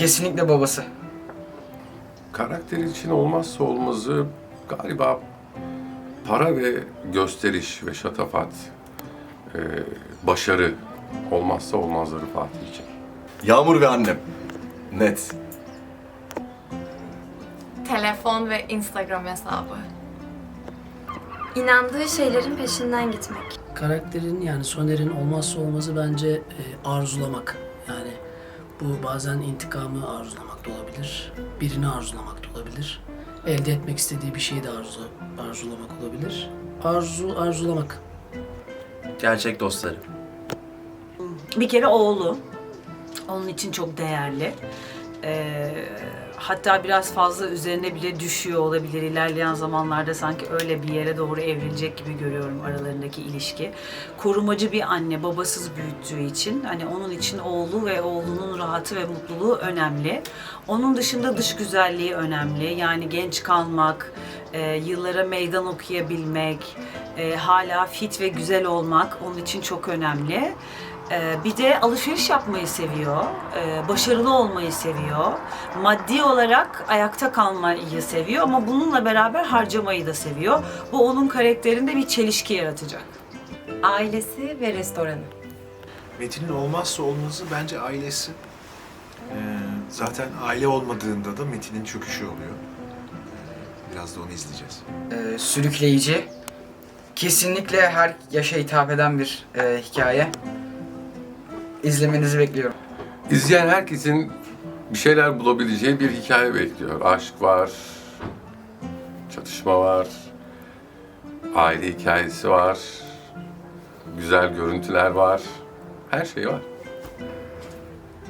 Kesinlikle babası. Karakteri için olmazsa olmazı galiba para ve gösteriş ve şatafat, e, başarı olmazsa olmazları Fatih için. Yağmur ve annem. Net. Telefon ve Instagram hesabı. İnandığı şeylerin peşinden gitmek. Karakterin yani Soner'in olmazsa olmazı bence e, arzulamak. Yani bu bazen intikamı arzulamak da olabilir. Birini arzulamak da olabilir. Elde etmek istediği bir şeyi de arzu, arzulamak olabilir. Arzu, arzulamak. Gerçek dostları. Bir kere oğlu. Onun için çok değerli. Ee, hatta biraz fazla üzerine bile düşüyor olabilir. İlerleyen zamanlarda sanki öyle bir yere doğru evrilecek gibi görüyorum aralarındaki ilişki. Korumacı bir anne babasız büyüttüğü için hani onun için oğlu ve oğlunun rahatı ve mutluluğu önemli. Onun dışında dış güzelliği önemli. Yani genç kalmak, e, yıllara meydan okuyabilmek, e, hala fit ve güzel olmak onun için çok önemli. Ee, bir de alışveriş yapmayı seviyor, ee, başarılı olmayı seviyor, maddi olarak ayakta kalmayı seviyor ama bununla beraber harcamayı da seviyor. Bu onun karakterinde bir çelişki yaratacak. Ailesi ve restoranı. Metin'in olmazsa olmazı bence ailesi. Ee, zaten aile olmadığında da Metin'in çöküşü oluyor. Ee, biraz da onu izleyeceğiz. Ee, sürükleyici. Kesinlikle her yaşa hitap eden bir e, hikaye. İzlemenizi bekliyorum. İzleyen herkesin bir şeyler bulabileceği bir hikaye bekliyor. Aşk var, çatışma var, aile hikayesi var, güzel görüntüler var, her şey var.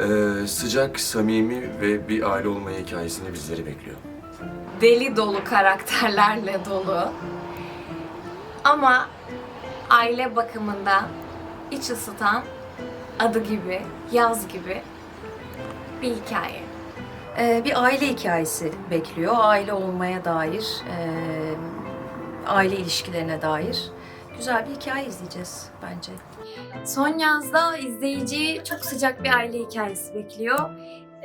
Ee, sıcak, samimi ve bir aile olma hikayesini bizleri bekliyor. Deli dolu karakterlerle dolu. Ama aile bakımından iç ısıtan adı gibi, yaz gibi bir hikaye. Ee, bir aile hikayesi bekliyor. Aile olmaya dair, e, aile ilişkilerine dair güzel bir hikaye izleyeceğiz bence. Son yazda izleyiciyi çok sıcak bir aile hikayesi bekliyor.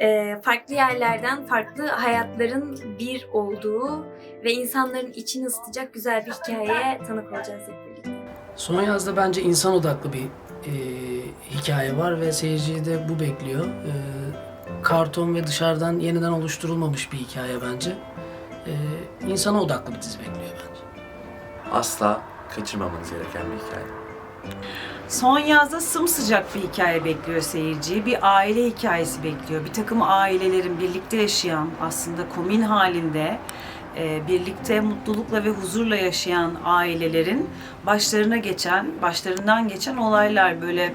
Ee, farklı yerlerden farklı hayatların bir olduğu ve insanların içini ısıtacak güzel bir hikayeye tanık olacağız hep birlikte. Son yazda bence insan odaklı bir e, hikaye var ve seyirciyi de bu bekliyor. E, karton ve dışarıdan yeniden oluşturulmamış bir hikaye bence. E, insana odaklı bir dizi bekliyor bence. Asla kaçırmamanız gereken bir hikaye. Son yazda sımsıcak bir hikaye bekliyor seyirciyi. Bir aile hikayesi bekliyor. Bir takım ailelerin birlikte yaşayan, aslında komün halinde birlikte mutlulukla ve huzurla yaşayan ailelerin başlarına geçen, başlarından geçen olaylar böyle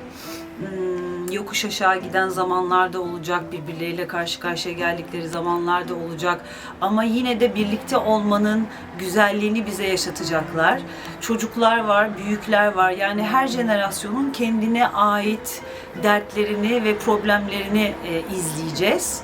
hmm, yokuş aşağı giden zamanlarda olacak, birbirleriyle karşı karşıya geldikleri zamanlarda olacak. Ama yine de birlikte olmanın güzelliğini bize yaşatacaklar. Çocuklar var, büyükler var. Yani her jenerasyonun kendine ait dertlerini ve problemlerini e, izleyeceğiz.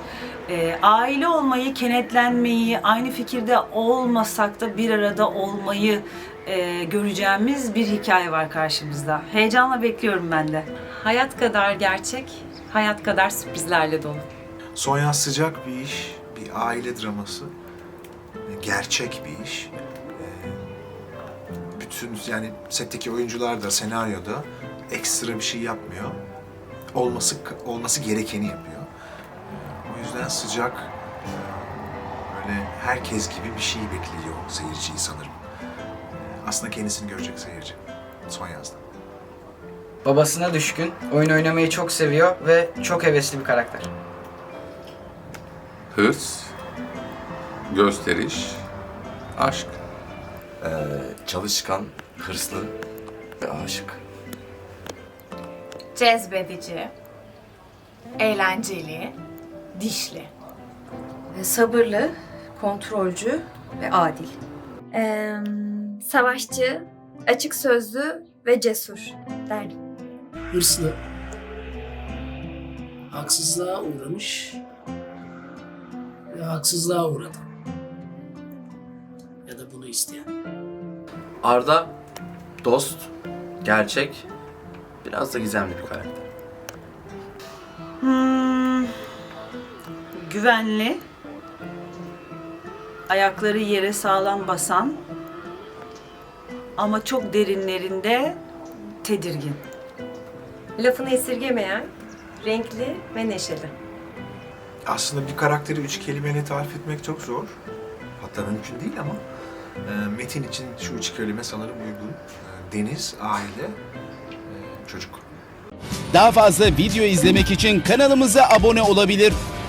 E, aile olmayı, kenetlenmeyi, aynı fikirde olmasak da bir arada olmayı e, göreceğimiz bir hikaye var karşımızda. Heyecanla bekliyorum ben de. Hayat kadar gerçek, hayat kadar sürprizlerle dolu. Son yaz sıcak bir iş, bir aile draması. Gerçek bir iş. Ee, bütün yani setteki oyuncular da senaryoda ekstra bir şey yapmıyor. Olması olması gerekeni yapıyor. Yüzden sıcak e, böyle herkes gibi bir şey bekliyor seyirciyi sanırım. Ee, Aslında kendisini görecek seyirci son yazda. Babasına düşkün, oyun oynamayı çok seviyor ve çok hevesli bir karakter. Hırs, gösteriş, aşk. Ee, çalışkan, hırslı ve aşık. Cezbedici, eğlenceli, dişli. Ee, Sabırlı, kontrolcü ve adil. Ee, savaşçı, açık sözlü ve cesur derdim. hırslı, haksızlığa uğramış ve haksızlığa uğradı. Ya da bunu isteyen. Arda, dost, gerçek, biraz da gizemli bir karakter. Hmm, güvenli, ayakları yere sağlam basan ama çok derinlerinde tedirgin. Lafını esirgemeyen, renkli ve neşeli. Aslında bir karakteri üç kelimeyle tarif etmek çok zor. Hatta mümkün değil ama e, metin için şu üç kelime sanırım uygun. E, deniz, aile, e, çocuk. Daha fazla video izlemek için kanalımıza abone olabilir.